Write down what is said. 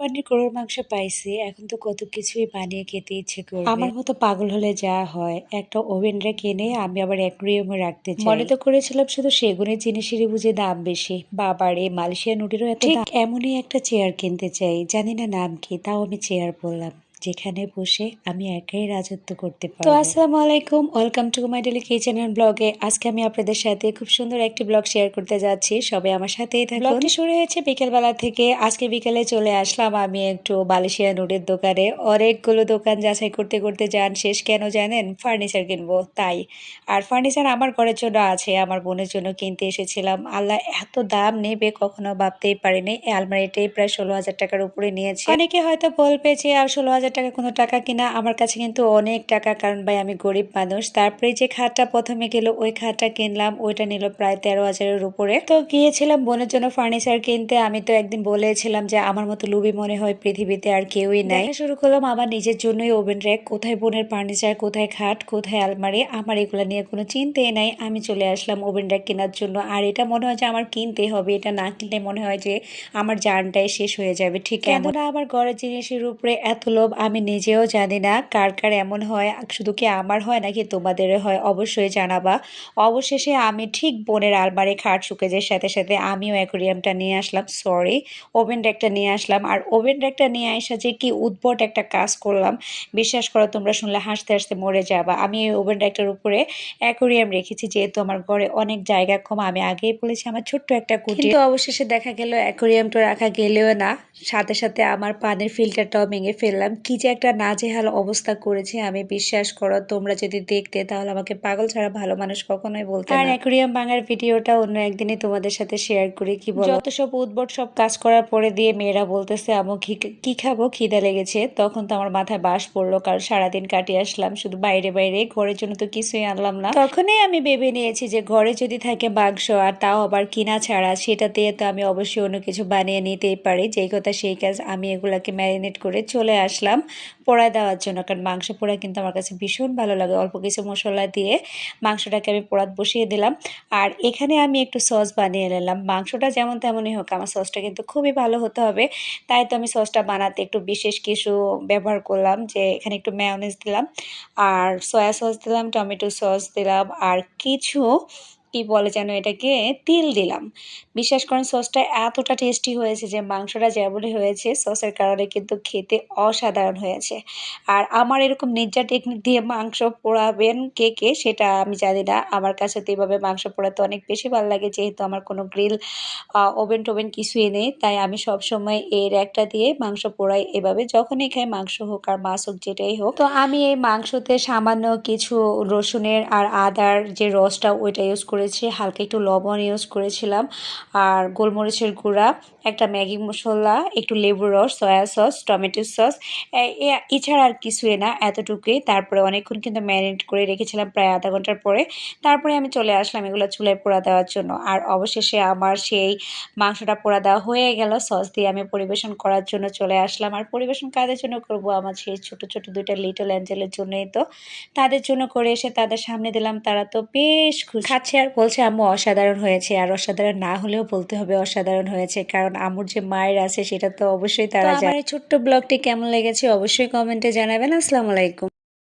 পানির গরুর মাংস পাইছি এখন তো কত কিছুই বানিয়ে খেতে ইচ্ছে করে আমার মতো পাগল হলে যা হয় একটা ওভেন রেখে কিনে আমি আবার অ্যাকুরিয়ামে রাখতে চাই। মনে তো করেছিলাম শুধু সেগুনের জিনিসেরই বুঝে দাম বেশি। বাবারে মালয়েশিয়া নুডেরও এত ঠিক এমনই একটা চেয়ার কিনতে চাই জানি না নাম কি তাও আমি চেয়ার বললাম। যেখানে বসে আমি একাই রাজত্ব করতে পারি তো আসসালামু আলাইকুম welcome to my daily kitchen and ব্লগে। আজকে আমি আপনাদের সাথে খুব সুন্দর একটি ব্লগ শেয়ার করতে যাচ্ছি। সবাই আমার সাথেই থাকুন। ব্লগটি শুরু হয়েছে বিকেলবেলা থেকে। আজকে বিকেলে চলে আসলাম আমি একটু মালয়েশিয়া নুডের দোকানে। অনেকগুলো দোকান যাচাই করতে করতে যান শেষ। কেন জানেন? ফার্নিচার কিনবো তাই। আর ফার্নিচার আমার ঘরের জন্য আছে আমার বোনের জন্য কিনতে এসেছিলাম। আল্লাহ এত দাম নেবে কখনো ভাবতেই পারিনি। আলমারিটাই প্রায় ষোলো হাজার টাকার উপরে নিয়েছে। অনেকে হয়তো বলবে যে আর ষোলো হাজার টাকা কোনো টাকা কিনা আমার কাছে কিন্তু অনেক টাকা। কারণ ভাই আমি গরিব মানুষ। তারপরে যে খাটটা প্রথমে গেল ওই খাটটা কিনলাম। ওইটা নিল প্রায় তেরো হাজারের উপরে। তো গিয়েছিলাম বোনের জন্য ফার্নিচার কিনতে। আমি তো একদিন বলেছিলাম যে আমার মতো লুবি মনে হয় পৃথিবীতে আর কেউই নাই। শুরু করলাম আমার নিজের জন্যই ওভেন র্যাক কোথায় বোনের ফার্নিচার কোথায় খাট কোথায় আলমারি? আমার এগুলো নিয়ে কোনো চিন্তাই নাই। আমি চলে আসলাম ওভেন র্যাক কেনার জন্য। আর এটা মনে হয় যে আমার কিনতে হবে। এটা না কিনলে মনে হয় যে আমার জানটাই শেষ হয়ে যাবে। ঠিক কেননা আমার ঘরের জিনিসের উপরে এত লোভ আমি নিজেও জানি না কার কার এমন হয়, শুধু কি আমার হয় নাকি তোমাদের হয়, অবশ্যই জানাবা। অবশেষে আমি ঠিক বোনের আলমারি খাট সুকেজের সাথে সাথে আমিও অ্যাকোরিয়ামটা নিয়ে আসলাম সরি ওভেন র্যাকটা নিয়ে আসলাম। আর ওভেন র্যাকটা নিয়ে আসা যে কি উদ্ভট একটা কাজ করলাম, বিশ্বাস করো তোমরা শুনলে হাসতে হাসতে মরে যাবা। আমি এই ওভেন র্যাকটার উপরে অ্যাকোরিয়াম রেখেছি, যেহেতু আমার ঘরে অনেক জায়গা কম। আমি আগেই বলেছি আমার ছোট্ট একটা কুটি। তো অবশেষে দেখা গেল, অ্যাকোরিয়ামটা রাখা গেলেও না। সাথে সাথে আমার পানির ফিল্টারটাও ভেঙে ফেললাম। কি যে একটা নাজেহাল অবস্থা করেছে আমি বিশ্বাস করো তোমরা যদি দেখতে তাহলে আমাকে পাগল ছাড়া ভালো মানুষ কখনোই বলতে আর অ্যাকুরিয়াম ভাঙার ভিডিওটা অন্য একদিনই তোমাদের সাথে শেয়ার করি কি বলো? যত সব উদ্ভট সব কাজ করার পরে দিয়ে মেয়েরা বলতেছে আমু কি খাব? খিদা লেগেছে। তখন তো আমার মাথায় বাস পড়ল কারণ সারাদিন কাটিয়ে আসলাম শুধু বাইরে বাইরে ঘরের জন্য তো কিছুই আনলাম না। তখনই আমি ভেবে নিয়েছি যে ঘরে যদি থাকে মাংস আর তাও আবার কিনা ছাড়া সেটা দিয়ে তো আমি অবশ্যই অন্য কিছু বানিয়ে নিতেই পারি। যেই কথা সেই কাজ আমি এগুলাকে ম্যারিনেট করে চলে আসলাম। পোড়ায় দেওয়ার জন্য, কারণ মাংস পোড়া কিন্তু আমার কাছে ভীষণ ভালো লাগে। অল্প কিছু মশলা দিয়ে মাংসটাকে আমি পোড়াত বসিয়ে দিলাম। আর এখানে আমি একটু সস বানিয়ে নিলাম। মাংসটা যেমন তেমনই হোক, আমার সসটা কিন্তু খুবই ভালো হতে হবে। তাই তো আমি সসটা বানাতে একটু বিশেষ কিছু ব্যবহার করলাম, যে এখানে একটু ম্যায়োনিজ দিলাম, আর সয়া সস দিলাম টমেটো সস দিলাম, আর কিছু কি বলে যেন এটাকে? তিল দিলাম। বিশ্বাস করেন, সসটা এতটা টেস্টি হয়েছে যে মাংসটা যেমনই হয়েছে, সসের কারণে কিন্তু খেতে অসাধারণ হয়েছে। আর আমার এরকম নির্জা টেকনিক দিয়ে মাংস পোড়াবেন কে কে, সেটা আমি জানি না। আমার কাছে তো এইভাবে মাংস পোড়াতে অনেক বেশি ভালো লাগে, যেহেতু আমার কোনো গ্রিল ওভেন টোভেন কিছুই নেই। তাই আমি সব সময় এর একটা দিয়ে মাংস পোড়াই এভাবে। যখনই খাই মাংস হোক আর মাছ হোক, যেটাই হোক। তো আমি এই মাংসতে সামান্য কিছু রসুনের আর আদার যে রসটা, ওইটা ইউজ করেছি, হালকা একটু লবণ ইউজ করেছিলাম। আর গোলমরিচের গুঁড়া, একটা ম্যাগি মশলা, একটু লেবুর রস, সয়া সস, টমেটো সস এছাড়া আর কিছুই না, এতটুকুই। তারপরে অনেকক্ষণ কিন্তু ম্যারিনেট করে রেখেছিলাম প্রায় আধা ঘণ্টার পরে। তারপরে আমি চলে আসলাম এগুলো চুলায় পোড়া দেওয়ার জন্য। আর অবশেষে আমার সেই মাংসটা পোড়া দেওয়া হয়ে গেল, সস দিয়ে আমি পরিবেশন করার জন্য চলে আসলাম। আর পরিবেশন কাদের জন্য করব? আমার সেই ছোট ছোট দুইটা লিটল অ্যাঞ্জেলের জন্যই তো। তাদের জন্য করে এসে তাদের সামনে দিলাম, তারা তো বেশ খুশি। খাচ্ছে আর বলছে আম্মু অসাধারণ হয়েছে। আর অসাধারণ না হলেও বলতে হবে অসাধারণ হয়েছে কারণ আমুর যে মায়ের আছে সেটা তো অবশ্যই তারা জানে। ছোট্ট ব্লগটি কেমন লেগেছে অবশ্যই কমেন্টে জানাবেন। আসসালামু আলাইকুম।